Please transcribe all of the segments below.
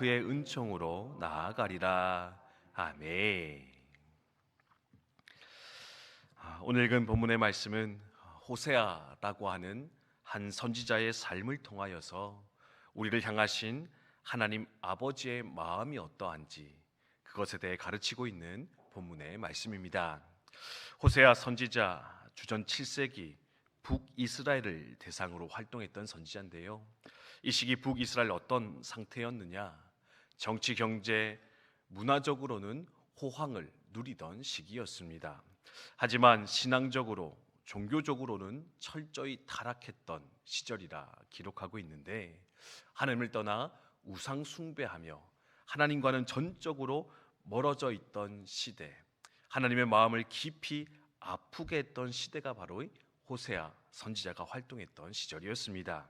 그의 은총으로 나아가리라. 아멘. 아, 오늘 읽은 본문의 말씀은 호세아라고 하는 한 선지자의 삶을 통하여서 우리를 향하신 하나님 아버지의 마음이 어떠한지 그것에 대해 가르치고 있는 본문의 말씀입니다. 호세아 선지자 주전 7세기 북이스라엘을 대상으로 활동했던 선지자인데요. 이 시기 북이스라엘 어떤 상태였느냐? 정치, 경제, 문화적으로는 호황을 누리던 시기였습니다. 하지만 신앙적으로, 종교적으로는 철저히 타락했던 시절이라 기록하고 있는데 하나님을 떠나 우상 숭배하며 하나님과는 전적으로 멀어져 있던 시대, 하나님의 마음을 깊이 아프게 했던 시대가 바로 호세아 선지자가 활동했던 시절이었습니다.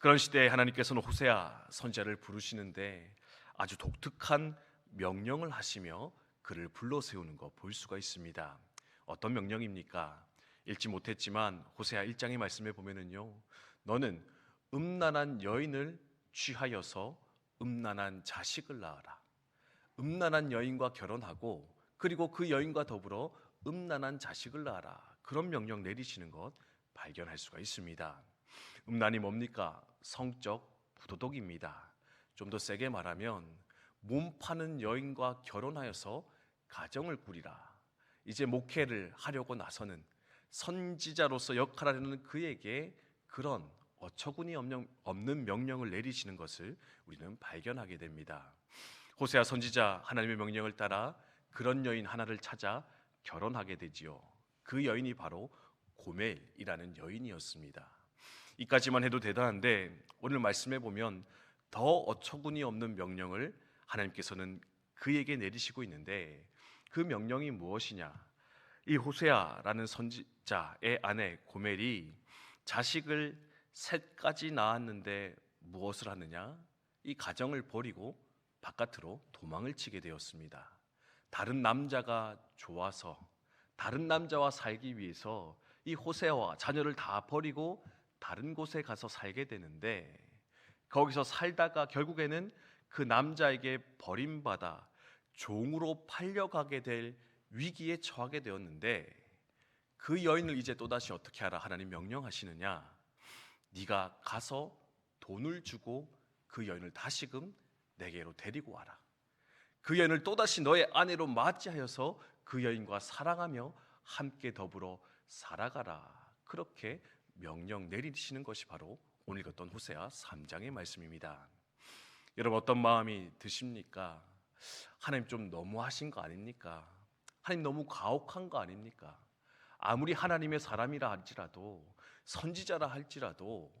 그런 시대에 하나님께서는 호세아 선지자를 부르시는데 아주 독특한 명령을 하시며 그를 불러 세우는 거 볼 수가 있습니다. 어떤 명령입니까? 읽지 못했지만 호세아 1장의 말씀에 보면은요. 너는 음란한 여인을 취하여서 음란한 자식을 낳아라. 음란한 여인과 결혼하고 그리고 그 여인과 더불어 음란한 자식을 낳아라. 그런 명령 내리시는 것 발견할 수가 있습니다. 음란이 뭡니까? 성적 부도덕입니다. 좀 더 세게 말하면 몸 파는 여인과 결혼하여서 가정을 꾸리라. 이제 목회를 하려고 나서는 선지자로서 역할하려는 그에게 그런 어처구니 없는 명령을 내리시는 것을 우리는 발견하게 됩니다. 호세아 선지자 하나님의 명령을 따라 그런 여인 하나를 찾아 결혼하게 되지요. 그 여인이 바로 고멜이라는 여인이었습니다. 이까지만 해도 대단한데 오늘 말씀해 보면 더 어처구니 없는 명령을 하나님께서는 그에게 내리시고 있는데 그 명령이 무엇이냐? 이 호세아라는 선지자의 아내 고멜이 자식을 셋까지 낳았는데 무엇을 하느냐? 이 가정을 버리고 바깥으로 도망을 치게 되었습니다. 다른 남자가 좋아서 다른 남자와 살기 위해서 이 호세와 자녀를 다 버리고 다른 곳에 가서 살게 되는데 거기서 살다가 결국에는 그 남자에게 버림받아 종으로 팔려가게 될 위기에 처하게 되었는데 그 여인을 이제 또다시 어떻게 하라 하나님 명령하시느냐 네가 가서 돈을 주고 그 여인을 다시금 내게로 데리고 와라 그 여인을 또다시 너의 아내로 맞이하여서 그 여인과 사랑하며 함께 더불어 살아가라. 그렇게 명령 내리시는 것이 바로 오늘 읽었던 호세아 3장의 말씀입니다. 여러분 어떤 마음이 드십니까? 하나님 좀 너무하신 거 아닙니까? 하나님 너무 가혹한 거 아닙니까? 아무리 하나님의 사람이라 할지라도 선지자라 할지라도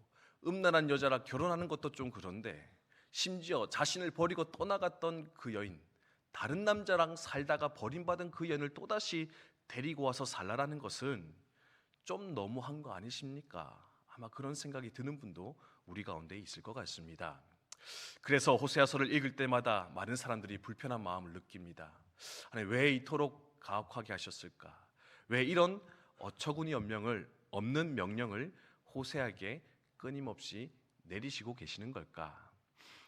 음란한 여자라 결혼하는 것도 좀 그런데 심지어 자신을 버리고 떠나갔던 그 여인 다른 남자랑 살다가 버림받은 그 여인을 또다시 데리고 와서 살라라는 것은 좀 너무한 거 아니십니까? 아마 그런 생각이 드는 분도 우리 가운데 있을 것 같습니다. 그래서 호세아서를 읽을 때마다 많은 사람들이 불편한 마음을 느낍니다. 아니 왜 이토록 가혹하게 하셨을까? 왜 이런 어처구니 없명을 없는 명령을 호세에게 끊임없이 내리시고 계시는 걸까?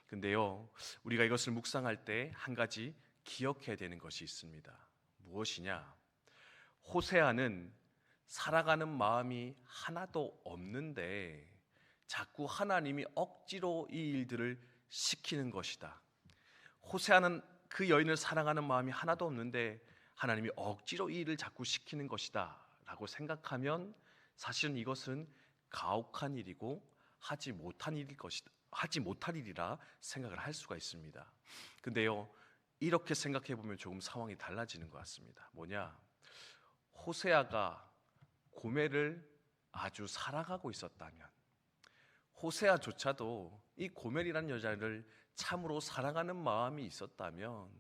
근데요, 우리가 이것을 묵상할 때 한 가지 기억해야 되는 것이 있습니다. 무엇이냐? 호세아는 살아가는 마음이 하나도 없는데 자꾸 하나님이 억지로 이 일들을 시키는 것이다. 호세아는 그 여인을 사랑하는 마음이 하나도 없는데 하나님이 억지로 이 일을 자꾸 시키는 것이다. 라고 생각하면 사실은 이것은 가혹한 일이고 하지 못한 일일 것이다. 하지 못할 일이라 생각을 할 수가 있습니다. 근데요, 이렇게 생각해 보면 조금 상황이 달라지는 것 같습니다. 뭐냐? 호세아가 고멜을 아주 사랑하고 있었다면 호세아조차도 이 고멜이라는 여자를 참으로 사랑하는 마음이 있었다면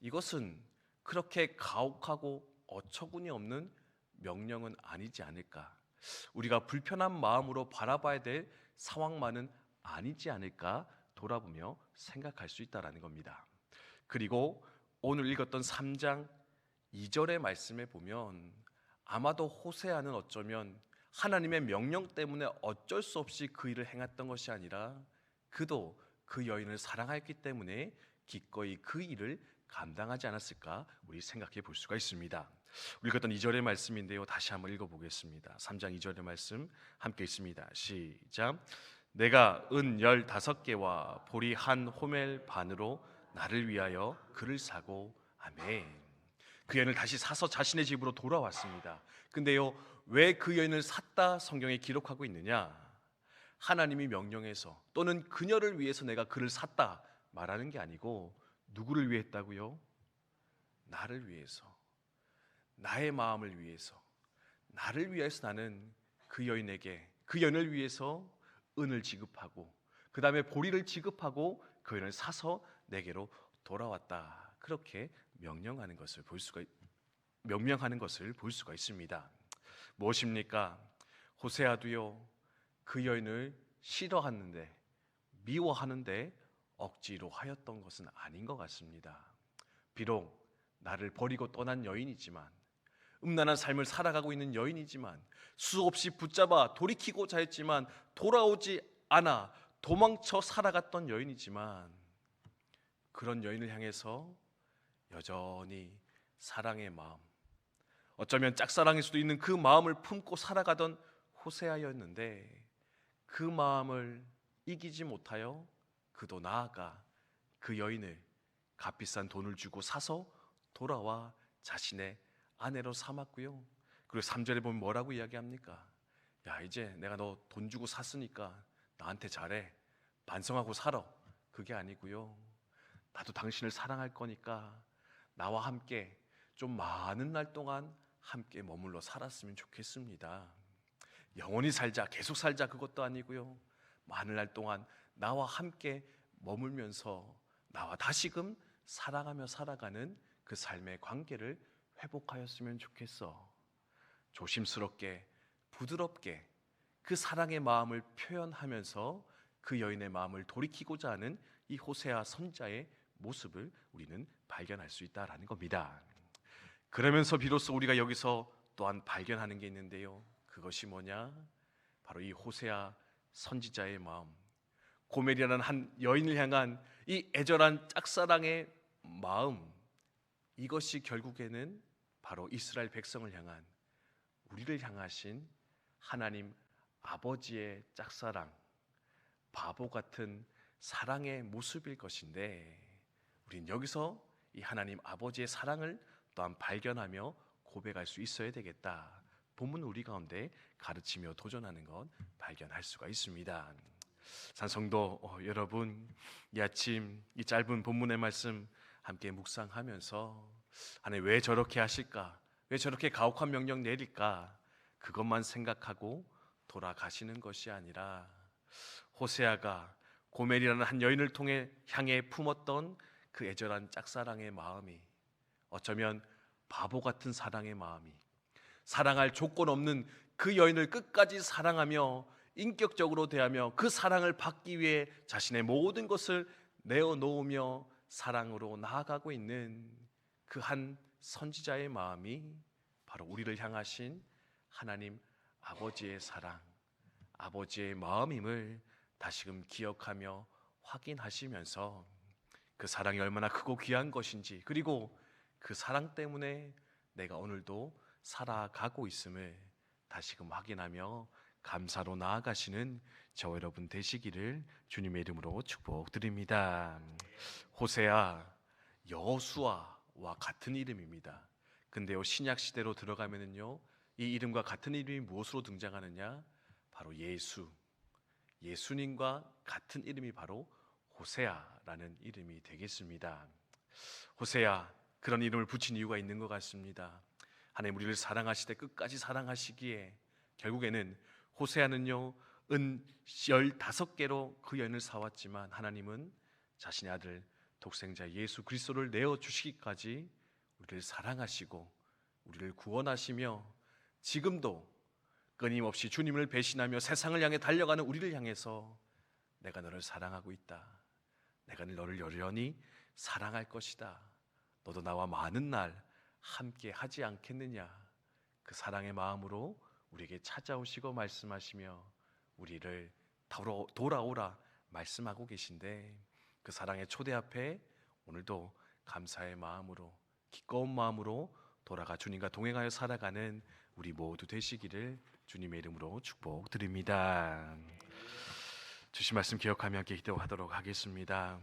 이것은 그렇게 가혹하고 어처구니 없는 명령은 아니지 않을까. 우리가 불편한 마음으로 바라봐야 될 상황만은 아니지 않을까 돌아보며 생각할 수 있다라는 겁니다. 그리고 오늘 읽었던 3장 2절의 말씀에 보면 아마도 호세아는 어쩌면 하나님의 명령 때문에 어쩔 수 없이 그 일을 행했던 것이 아니라 그도 그 여인을 사랑하였기 때문에 기꺼이 그 일을 감당하지 않았을까 우리 생각해 볼 수가 있습니다. 읽었던 2절의 말씀인데요. 다시 한번 읽어 보겠습니다. 3장 2절의 말씀 함께 있습니다. 시작. 내가 은 열다섯 개와 보리 한 호멜 반으로 나를 위하여 그를 사고 아멘. 그 여인을 다시 사서 자신의 집으로 돌아왔습니다. 근데요, 왜 그 여인을 샀다 성경에 기록하고 있느냐? 하나님이 명령해서 또는 그녀를 위해서 내가 그를 샀다 말하는 게 아니고 누구를 위했다고요? 나를 위해서. 나의 마음을 위해서. 나를 위해서 나는 그 여인에게 그 여인을 위해서 은을 지급하고 그 다음에 보리를 지급하고 그 여인을 사서 내게로 돌아왔다. 그렇게 명령하는 것을 볼 수가 있- 명명하는 것을 볼 수가 있습니다. 무엇입니까? 호세아도요 그 여인을 싫어하는데 미워하는데 억지로 하였던 것은 아닌 것 같습니다. 비록 나를 버리고 떠난 여인이지만 음란한 삶을 살아가고 있는 여인이지만 수없이 붙잡아 돌이키고자 했지만 돌아오지 않아 도망쳐 살아갔던 여인이지만 그런 여인을 향해서 여전히 사랑의 마음 어쩌면 짝사랑일 수도 있는 그 마음을 품고 살아가던 호세아였는데 그 마음을 이기지 못하여 그도 나아가 그 여인을 값비싼 돈을 주고 사서 돌아와 자신의 아내로 삼았고요. 그리고 3절에 보면 뭐라고 이야기합니까? 야, 이제 내가 너 돈 주고 샀으니까 나한테 잘해. 반성하고 살아. 그게 아니고요. 나도 당신을 사랑할 거니까 나와 함께 좀 많은 날 동안 함께 머물러 살았으면 좋겠습니다. 영원히 살자, 계속 살자 그것도 아니고요. 많은 날 동안 나와 함께 머물면서 나와 다시금 사랑하며 살아가는 그 삶의 관계를 회복하였으면 좋겠어. 조심스럽게, 부드럽게 그 사랑의 마음을 표현하면서 그 여인의 마음을 돌이키고자 하는 이 호세아 선자의 모습을 우리는 발견할 수 있다라는 겁니다. 그러면서 비로소 우리가 여기서 또한 발견하는 게 있는데요. 그것이 뭐냐? 바로 이 호세아 선지자의 마음. 고멜이라는 한 여인을 향한 이 애절한 짝사랑의 마음. 이것이 결국에는 바로 이스라엘 백성을 향한 우리를 향하신 하나님 아버지의 짝사랑, 바보 같은 사랑의 모습일 것인데 우린 여기서 이 하나님 아버지의 사랑을 또한 발견하며 고백할 수 있어야 되겠다. 본문 우리 가운데 가르치며 도전하는 것 발견할 수가 있습니다. 산성도 어, 여러분 이 아침 이 짧은 본문의 말씀 함께 묵상하면서 하나님 왜 저렇게 하실까? 왜 저렇게 가혹한 명령 내릴까? 그것만 생각하고 돌아가시는 것이 아니라 호세아가 고멜이라는 한 여인을 통해 향해 품었던 그 애절한 짝사랑의 마음이 어쩌면 바보 같은 사랑의 마음이 사랑할 조건 없는 그 여인을 끝까지 사랑하며 인격적으로 대하며 그 사랑을 받기 위해 자신의 모든 것을 내어놓으며 사랑으로 나아가고 있는 그 한 선지자의 마음이 바로 우리를 향하신 하나님 아버지의 사랑, 아버지의 마음임을 다시금 기억하며 확인하시면서 그 사랑이 얼마나 크고 귀한 것인지 그리고 그 사랑 때문에 내가 오늘도 살아가고 있음을 다시금 확인하며 감사로 나아가시는 저 여러분 되시기를 주님의 이름으로 축복드립니다. 호세아 여수아와 같은 이름입니다. 근데요 신약 시대로 들어가면은요 이 이름과 같은 이름이 무엇으로 등장하느냐? 바로 예수. 예수님과 같은 이름이 바로 호세아라는 이름이 되겠습니다. 호세아 그런 이름을 붙인 이유가 있는 것 같습니다. 하나님 우리를 사랑하시되 끝까지 사랑하시기에 결국에는 호세아는요 은 열다섯 개로 그 여인을 사왔지만 하나님은 자신의 아들 독생자 예수 그리스도를 내어 주시기까지 우리를 사랑하시고 우리를 구원하시며 지금도 끊임없이 주님을 배신하며 세상을 향해 달려가는 우리를 향해서 내가 너를 사랑하고 있다. 내가 너를 여전히 사랑할 것이다. 너도 나와 많은 날 함께 하지 않겠느냐? 그 사랑의 마음으로 우리에게 찾아오시고 말씀하시며 우리를 돌아- 돌아오라 말씀하고 계신데 그 사랑의 초대 앞에 오늘도 감사의 마음으로 기꺼운 마음으로 돌아가 주님과 동행하여 살아가는 우리 모두 되시기를 주님의 이름으로 축복드립니다. 주신 말씀 기억하며 함께 기도하도록 하겠습니다.